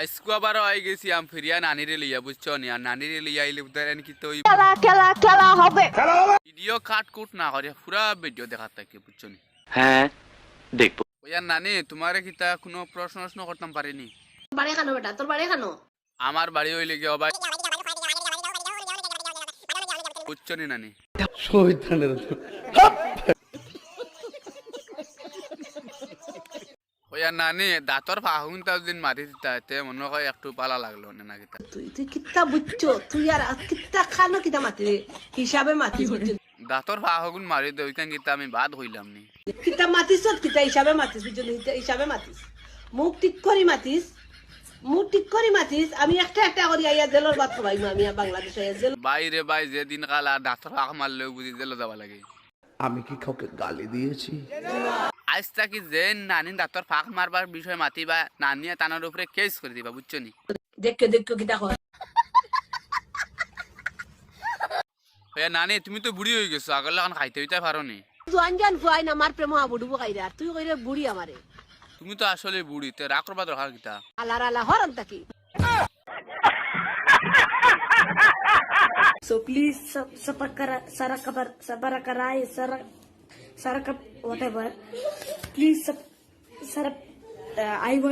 আজকু আবার আই গেছি আম ফিরিয়া নানিরে লইয়া বুঝছ নি? আর নানিরে লইয়া আইলে উদার কি তো খেলা খেলা খেলা হবে। ভিডিও কাট কুট না করে পুরা ভিডিও দেখার থাকে বুঝছ নি? হ্যাঁ দেখব। ওয়ার নানি তোমারে কিতা কোনো প্রশ্ন প্রশ্ন করতাম পারিনি? বাড়ি খানো বেটা তোর বাড়ি খানো? আমার বাড়ি হইলে গিয়ে অবাই বুঝছ নি নানি? নানি দাঁতর ফাহুন তাও দিন মারি দিতা তে মনে হয় একটু পালা লাগল না না কিতা তুই তুই কিত্তা বুঝছ তুই আর কিত্তা খানো কিতা মাতি? রে হিসাবে মাতিস বুঝছ দাঁতর ফাহুন মারি দে ওইখান কিতা আমি বাদ হইলাম নি। কিতা মাতিস কিতা হিসাবে মাতিস বুঝছ? হিসাবে মাতিস মুখ ঠিক করি মাতিস মুখ ঠিক করি মাতিস আমি একটা একটা করি আইয়া জেলর বাদ খাবাই আমি বাংলাদেশে আইয়া জেল বাইরে বাই যে দিন কাল আর দাঁতর ফাঁক মারলেও বুঝি দিলে যাবা লাগে। আমি কি কাউকে গালি দিয়েছি? আজ তাকি যে নানি দাঁতর ফাঁক মারবার বিষয় মাতিবা নানিয়া তানার উপরে কেস করে দিবা বুঝছ নি দেখো দেখো কর এ নানি তুমি তো বুড়ি হয়ে গেছো আগলে এখন খাইতে হইতে পারো নি না আমার প্রেম আবুডুবো খাই আর তুই কইরে বুড়ি আমারে তুমি তো আসলে বুড়ি তে রাগ করবা দরকার কিতা আলার আলা হরন তাকি please sub, sabakara, sarakabar, sabarakarai, sarak, sarakap, whatever. Please sarap, uh, I want